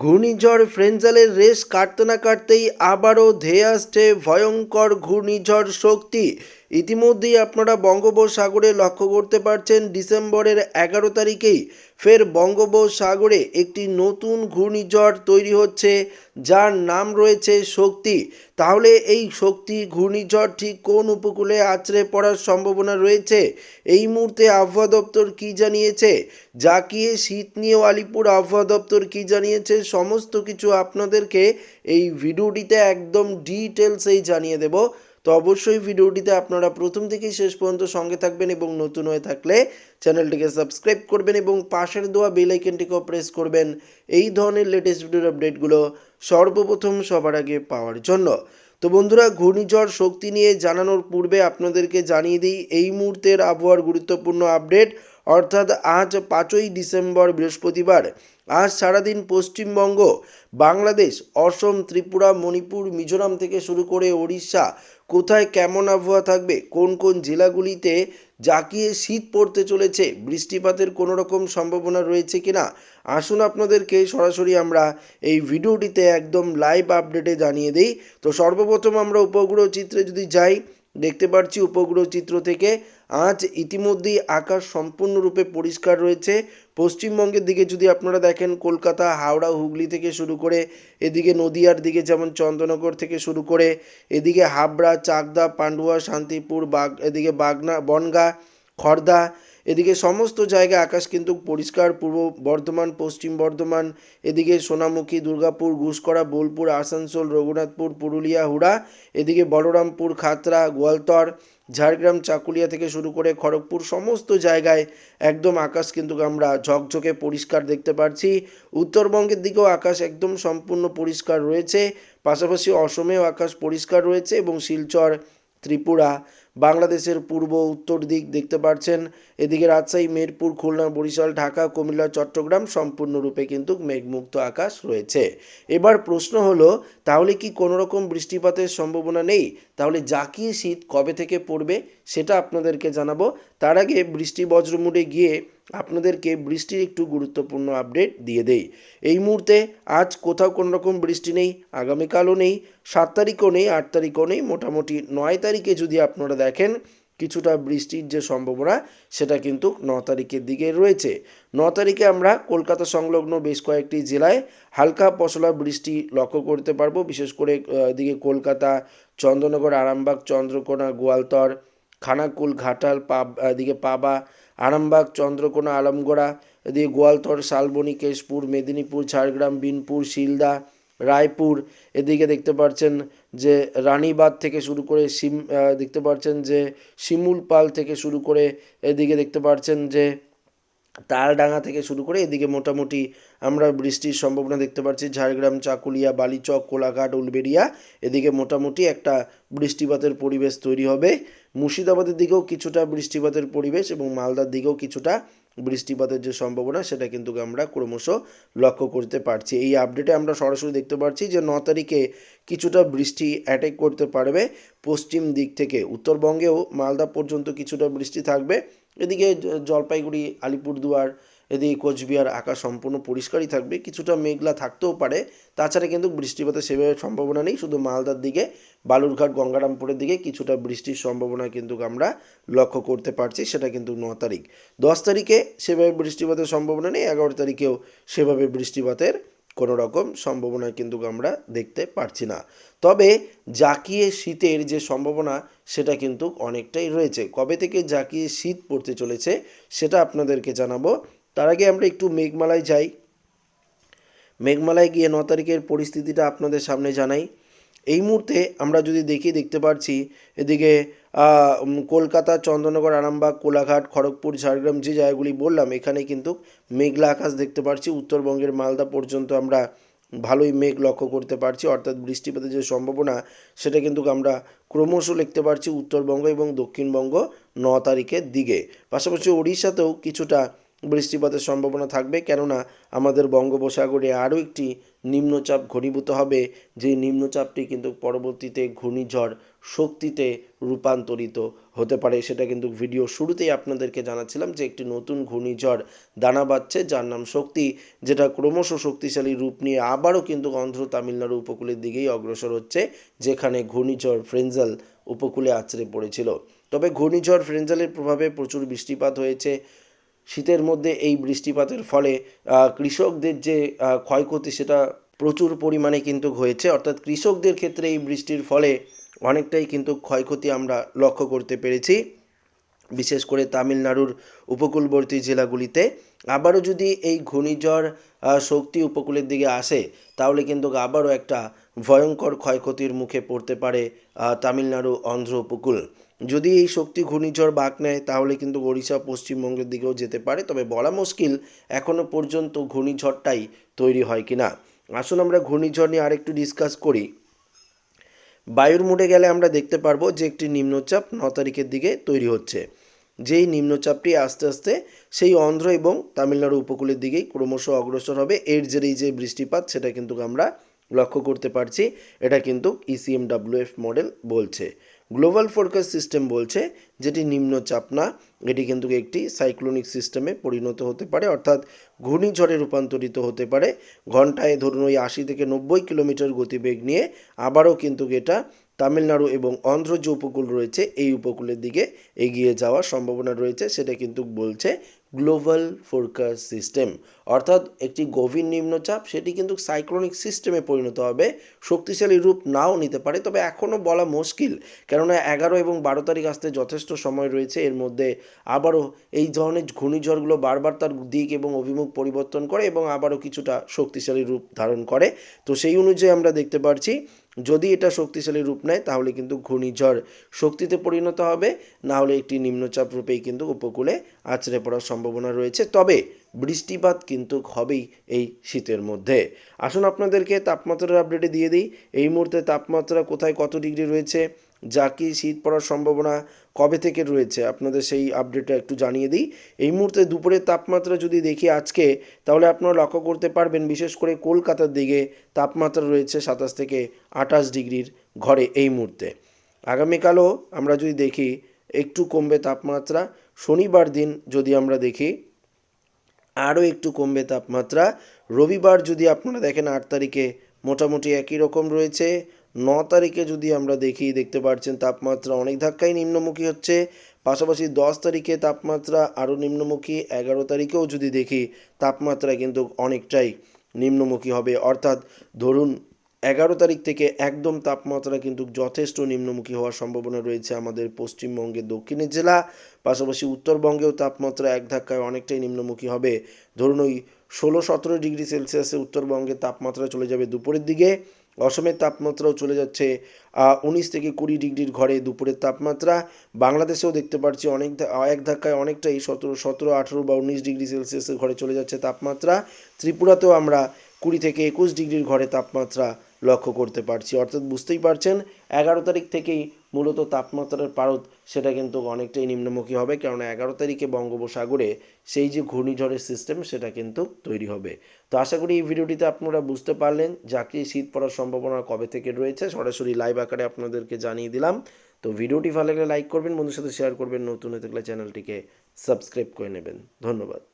ঘূর্ণিঝড় ফ্রেঞ্জালের রেশ কাটতে না কাটতেই আবারও ধেয়ে আসছে ভয়ঙ্কর ঘূর্ণিঝড় শক্তি। ইতিমধ্যেই আপনারা বঙ্গোপসাগরে লক্ষ্য করতে পারছেন, ডিসেম্বরের এগারো তারিখেই ফের বঙ্গোপসাগরে একটি নতুন ঘূর্ণিঝড় তৈরি হচ্ছে, যার নাম রয়েছে শক্তি। তাহলে এই শক্তি ঘূর্ণিঝড় ঠিক কোন উপকূলে আছড়ে পড়ার সম্ভাবনা রয়েছে? এই মুহূর্তে আবহাওয়া দপ্তর কী জানিয়েছে? জাকিয়ে শীত নিয়েও আলিপুর আবহাওয়া দপ্তর কী জানিয়েছে? সমস্ত কিছু আপনাদেরকে এই ভিডিওটিতে একদম ডিটেলসেই জানিয়ে দেব। তো অবশ্যই ভিডিওটিতে আপনারা প্রথম থেকেই শেষ পর্যন্ত সঙ্গে থাকবেন এবং নতুন হয়ে থাকলে চ্যানেলটিকে সাবস্ক্রাইব করবেন এবং পাশের দেওয়া বেল আইকনটিকেও প্রেস করবেন। এই ধরনের লেটেস্ট ভিডিওর আপডেটগুলো সর্বপ্রথম সবার আগে পাওয়ার জন্য। তো বন্ধুরা, ঘূর্ণিঝড় শক্তি নিয়ে জানানোর পূর্বে আপনাদেরকে জানিয়ে দিই, এই মুহূর্তের আবহাওয়ার গুরুত্বপূর্ণ আপডেট অর্থাৎ আজ পাঁচই ডিসেম্বর বৃহস্পতিবার, আজ সারাদিন পশ্চিমবঙ্গ, বাংলাদেশ, অসম, ত্রিপুরা, মণিপুর, মিজোরাম থেকে শুরু করে ওড়িশা কোথায় কেমন আবহাওয়া থাকবে, কোন কোন জেলাগুলিতে জাকিয়ে শীত পড়তে চলেছে, বৃষ্টিপাতের কোনো রকম সম্ভাবনা রয়েছে কিনা, আসুন আপনাদেরকে সরাসরি আমরা এই ভিডিওটিতে একদম লাইভ আপডেটে জানিয়ে দিই। তো সর্বপ্রথম আমরা উপগ্রহ চিত্রে যদি যাই দেখতে পাচ্ছি উপগ্রহ চিত্র থেকে। আজ ইতিমধ্যেই আকাশ সম্পূর্ণরূপে পরিষ্কার রয়েছে। পশ্চিমবঙ্গের দিকে যদি আপনারা দেখেন, কলকাতা, হাওড়া, হুগলি থেকে শুরু করে, এদিকে নদিয়ার দিকে যেমন চন্দ্রনগর থেকে শুরু করে, এদিকে হাবড়া, চাকদা, পান্ডুয়া, শান্তিপুর, বাগ, এদিকে বাগনা, বনগা খড়দা এদিকে সমস্ত জায়গায় আকাশ কিন্তু পরিষ্কার, পূর্ব বর্ধমান, পশ্চিম বর্ধমান, এদিকে সোনামুখী, দুর্গাপুর ঘুষকরা বোলপুর, আসানসোল, রঘুনাথপুর, পুরুলিয়া, হুড়া, এদিকে বলরামপুর, খাতড়া, গোয়ালতর, ঝাড়গ্রাম, চাকুলিয়া থেকে শুরু করে খড়গপুর সমস্ত জায়গায় একদম আকাশ কিন্তু আমরা ঝকঝকে পরিষ্কার দেখতে পাচ্ছি উত্তরবঙ্গের দিকেও আকাশ একদম সম্পূর্ণ পরিষ্কার রয়েছে। পাশাপাশি অসমেও আকাশ পরিষ্কার রয়েছে এবং শিলচর, ত্রিপুরা বাংলাদেশের পূর্ব উত্তর দিক দেখতে পাচ্ছেন এদিকে রাজশাহী, মেরপুর, খুলনা, বরিশাল, ঢাকা, কুমিল্লা, চট্টগ্রাম সম্পূর্ণরূপে কিন্তু মেঘমুক্ত আকাশ রয়েছে। এবার প্রশ্ন হলো, তাহলে কি কোনো রকম বৃষ্টিপাতের সম্ভাবনা নেই? তাহলে জাকি শীত কবে থেকে পড়বে সেটা আপনাদেরকে জানাব। তার আগে বৃষ্টি বজ্রমুডে গিয়ে আপনাদেরকে বৃষ্টির একটু গুরুত্বপূর্ণ আপডেট দিয়ে দেই। এই মুহূর্তে আজ কোথাও কোনো রকম বৃষ্টি নেই, আগামীকালও নেই, সাত তারিখও নেই, আট তারিখও নেই, মোটামুটি নয় তারিখে যদি আপনারা দেখেন কিছুটা বৃষ্টির যে সম্ভাবনা, সেটা কিন্তু ন তারিখের দিকে রয়েছে। ন তারিখে আমরা কলকাতা সংলগ্ন বেশ কয়েকটি জেলায় হালকা পশলা বৃষ্টি লক্ষ্য করতে পারব। বিশেষ করে এদিকে কলকাতা চন্দ্রনগর আরামবাগ, চন্দ্রকোনা, গোয়ালতর, খানাকুল, ঘাটাল, পাব, এদিকে পাবা, আরামবাগ, চন্দ্রকোনা, আলমগড়া, এদিকে গোয়ালতর, শালবনী, কেশপুর, মেদিনীপুর, ঝাড়গ্রাম, বিনপুর, শিলদা রায়পুর, এদিকে দেখতে পাচ্ছেন যে রানীবাদ থেকে শুরু করে শিম দেখতে পাচ্ছেন যে শিমুল পাল থেকে শুরু করে এদিকে দেখতে পাচ্ছেন যে তালডাঙ্গা থেকে শুরু করে এদিকে মোটামুটি আমরা বৃষ্টির সম্ভাবনা দেখতে পাচ্ছি। ঝাড়গ্রাম, চাকুলিয়া, বালিচক, কোলাঘাট, উলবেড়িয়া, এদিকে মোটামুটি একটা বৃষ্টিপাতের পরিবেশ তৈরি হবে। মুর্শিদাবাদের দিকেও কিছুটা বৃষ্টিপাতের পরিবেশ এবং মালদার দিকেও কিছুটা বৃষ্টিপাতের যে সম্ভাবনা, সেটা কিন্তু আমরা ক্রমশ লক্ষ্য করতে পারছি। এই আপডেটে আমরা সরাসরি দেখতে পাচ্ছি যে, ন তারিখে কিছুটা বৃষ্টি অ্যাটেক করতে পারবে পশ্চিম দিক থেকে। উত্তরবঙ্গেও মালদা পর্যন্ত কিছুটা বৃষ্টি থাকবে। এদিকে জলপাইগুড়ি, আলিপুরদুয়ার এদিকে কোচবিহার আকাশ সম্পূর্ণ পরিষ্কারই থাকবে, কিছুটা মেঘলা থাকতেও পারে। তাছাড়া কিন্তু বৃষ্টিপাতের সেভাবে সম্ভাবনা নেই, শুধু মালদার দিকে, বালুরঘাট, গঙ্গারামপুরের দিকে কিছুটা বৃষ্টির সম্ভাবনা কিন্তু আমরা লক্ষ্য করতে পারছি, সেটা কিন্তু ন তারিখ। দশ তারিখে সেভাবে বৃষ্টিপাতের সম্ভাবনা নেই, এগারো তারিখেও সেভাবে বৃষ্টিপাতের কোনো রকম সম্ভাবনা কিন্তু আমরা দেখতে পারছি না। তবে জাকিয়ে শীতের যে সম্ভাবনা, সেটা কিন্তু অনেকটাই রয়েছে। কবে থেকে জাকিয়ে শীত পড়তে চলেছে, সেটা আপনাদেরকে জানাব তার আগে আমরা একটু মেঘমালায় যাই। মেঘমালায় গিয়ে ন তারিখের পরিস্থিতিটা আপনাদের সামনে জানাই। এই মুহূর্তে আমরা যদি দেখি, দেখতে পাচ্ছি এদিকে কলকাতা চন্দ্রনগর আরামবাগ, কোলাঘাট, খড়গপুর, ঝাড়গ্রাম যে জায়গাগুলি বললাম, এখানে কিন্তু মেঘলা আকাশ দেখতে পাচ্ছি উত্তরবঙ্গের মালদা পর্যন্ত আমরা ভালোই মেঘ লক্ষ্য করতে পারছি। অর্থাৎ বৃষ্টিপাতের যে সম্ভাবনা, সেটা কিন্তু আমরা ক্রমশ লিখতে পারছি উত্তরবঙ্গ এবং দক্ষিণবঙ্গ ন তারিখের দিকে। পাশাপাশি ওড়িশাতেও কিছুটা বৃষ্টিপাতের সম্ভাবনা থাকবে। কেননা, আমাদের বঙ্গোপসাগরে আরও একটি নিম্নচাপ ঘনীভূত হবে। যে নিম্নচাপটি কিন্তু পরবর্তীতে ঘূর্ণিঝড় শক্তিতে রূপান্তরিত হতে পারে। সেটা কিন্তু ভিডিও শুরুতেই আপনাদেরকে জানাচ্ছিলাম যে একটি নতুন ঘূর্ণিঝড় দানা বাঁধছে, যার নাম শক্তি, যেটা ক্রমশ শক্তিশালী রূপ নিয়ে আবারও কিন্তু অন্ধ্র তামিলনাড়ু উপকূলের দিকেই অগ্রসর হচ্ছে, যেখানে ঘূর্ণিঝড় ফ্রেঞ্জাল উপকূলে আছড়ে পড়েছিল। তবে ঘূর্ণিঝড় ফ্রেঞ্জালের প্রভাবে প্রচুর বৃষ্টিপাত হয়েছে। শীতের মধ্যে এই বৃষ্টিপাতের ফলে কৃষকদের যে ক্ষয়ক্ষতি সেটা প্রচুর পরিমাণে কিন্তু হয়েছে। অর্থাৎ কৃষকদের ক্ষেত্রে এই বৃষ্টির ফলে অনেকটাই কিন্তু ক্ষয়ক্ষতি আমরা লক্ষ্য করতে পেরেছি। বিশেষ করে তামিলনাড়ুর উপকূলবর্তী জেলাগুলিতে। আবারও যদি এই ঘূর্ণিঝড় শক্তি উপকূলের দিকে আসে, তাহলে কিন্তু আবারও একটা ভয়ঙ্কর ক্ষয়ক্ষতির মুখে পড়তে পারে তামিলনাড়ু অন্ধ্র উপকূল। যদি এই শক্তি ঘূর্ণিঝড় বাঁক নেয়, তাহলে কিন্তু ওড়িশা পশ্চিমবঙ্গের দিকেও যেতে পারে। তবে বলা মুশকিল এখনও পর্যন্ত ঘূর্ণিঝড়টাই তৈরি হয় কিনা। আসুন আমরা ঘূর্ণিঝড় নিয়ে আরেকটু ডিসকাস করি। বায়ুর মুডে গেলে আমরা দেখতে পারব যে একটি নিম্নচাপ ন তারিখের দিকে তৈরি হচ্ছে। যেই নিম্নচাপটি আস্তে আস্তে সেই অন্ধ্র এবং তামিলনাড়ু উপকূলের দিকেই ক্রমশ অগ্রসর হবে। এর জেরেই যে বৃষ্টিপাত, সেটা কিন্তু আমরা লক্ষ্য করতে পারছি। এটা কিন্তু E ইসিএমডাব্লিউএফ মডেল বলছে। গ্লোবাল ফোরকাস্ট সিস্টেম বলছে যেটি নিম্নচাপ না, এটি কিন্তু একটি সাইক্লোনিক সিস্টেমে পরিণত হতে পারে, অর্থাৎ ঘূর্ণিঝড়ে রূপান্তরিত হতে পারে। ঘন্টায় ধরুন ওই আশি থেকে নব্বই কিলোমিটার গতিবেগ নিয়ে আবারও কিন্তু এটা তামিলনাড়ু এবং অন্ধ্র যে উপকূল রয়েছে, এই উপকূলের দিকে এগিয়ে যাওয়ার সম্ভাবনা রয়েছে, সেটা কিন্তু বলছে গ্লোবাল ফোরকাস্ট সিস্টেম, অর্থাৎ একটি গভীর নিম্নচাপ, সেটি কিন্তু সাইক্লোনিক সিস্টেমে পরিণত হবে। শক্তিশালী রূপ নাও নিতে পারে, তবে এখনও বলা মুশকিল, কেননা এগারো এবং বারো তারিখ আসতে যথেষ্ট সময় রয়েছে। এর মধ্যে আবারও এই ধরনের ঘূর্ণিঝড়গুলো বারবার তার দিক এবং অভিমুখ পরিবর্তন করে এবং আবারও কিছুটা শক্তিশালী রূপ ধারণ করে। তো সেই অনুযায়ী আমরা দেখতে পারছি যদি এটা শক্তিশালী রূপ নেয়, তাহলে কিন্তু ঘূর্ণিঝড় শক্তিতে পরিণত হবে। না হলে একটি নিম্নচাপ রূপেই কিন্তু উপকূলে আছড়ে পড়ার সম্ভাবনা রয়েছে। তবে বৃষ্টিপাত কিন্তু হবেই এই শীতের মধ্যে। আসুন আপনাদেরকে তাপমাত্রার আপডেটে দিয়ে দিই। এই মুহূর্তে তাপমাত্রা কোথায় কত ডিগ্রি রয়েছে? যা কি শীত পড়ার সম্ভাবনা কবে থেকে রয়েছে? আপনাদের সেই আপডেটটা একটু জানিয়ে দিই। এই মুহূর্তে দুপুরের তাপমাত্রা যদি দেখি আজকে, তাহলে আপনারা লক্ষ্য করতে পারবেন, বিশেষ করে কলকাতার দিকে তাপমাত্রা রয়েছে সাতাশ থেকে আঠাশ ডিগ্রির ঘরে এই মুহূর্তে। আগামীকালও আমরা যদি দেখি, একটু কমবে তাপমাত্রা। শনিবার দিন যদি আমরা দেখি, আরও একটু কমবে তাপমাত্রা। রবিবার যদি আপনারা দেখেন, আট তারিখে মোটামুটি একই রকম রয়েছে। ন তারিখে যদি আমরা দেখি, দেখতে পাচ্ছেন তাপমাত্রা অনেক ধাক্কায় নিম্নমুখী হচ্ছে। পাশাপাশি দশ তারিখে তাপমাত্রা আরও নিম্নমুখী, এগারো তারিখেও যদি দেখি, তাপমাত্রা কিন্তু অনেকটাই নিম্নমুখী হবে। অর্থাৎ ধরুন, এগারো তারিখ থেকে একদম তাপমাত্রা কিন্তু যথেষ্ট নিম্নমুখী হওয়ার সম্ভাবনা রয়েছে আমাদের পশ্চিমবঙ্গের দক্ষিণের জেলা। পাশাপাশি উত্তরবঙ্গেও তাপমাত্রা এক ধাক্কায় অনেকটাই নিম্নমুখী হবে। ধরুন ওই ষোলো সতেরো ডিগ্রি সেলসিয়াসে উত্তরবঙ্গের তাপমাত্রা চলে যাবে দুপুরের দিকে। অসমের তাপমাত্রাও চলে যাচ্ছে উনিশ থেকে কুড়ি ডিগ্রির ঘরে দুপুরের তাপমাত্রা। বাংলাদেশেও দেখতে পাচ্ছি অনেক এক ধাক্কায় অনেকটাই সতেরো সতেরো, আঠেরো বা উনিশ ডিগ্রি সেলসিয়াসের ঘরে চলে যাচ্ছে তাপমাত্রা। ত্রিপুরাতেও আমরা কুড়ি থেকে একুশ ডিগ্রির ঘরে তাপমাত্রা লক্ষ্য করতে পারছি। অর্থাৎ বুঝতেই পারছেন, এগারো তারিখ থেকেই মূলত তাপমাত্রার পারদ, সেটা কিন্তু অনেকটাই নিম্নমুখী হবে। কারণ এগারো তারিখে বঙ্গোপসাগরে সেই যে ঘূর্ণিঝড়ের সিস্টেম সেটা কিন্তু তৈরি হবে। তো আশা করি এই ভিডিওটিতে আপনারা বুঝতে পারলেন যাকে শীত পড়ার সম্ভাবনা কবে থেকে রয়েছে। সরাসরি লাইভ আকারে আপনাদেরকে জানিয়ে দিলাম। তো ভিডিওটি ভালো লাগলে লাইক করবেন বন্ধুর সাথে শেয়ার করবেন। নতুন হয়ে থাকলে চ্যানেলটিকে সাবস্ক্রাইব করে নেবেন। ধন্যবাদ।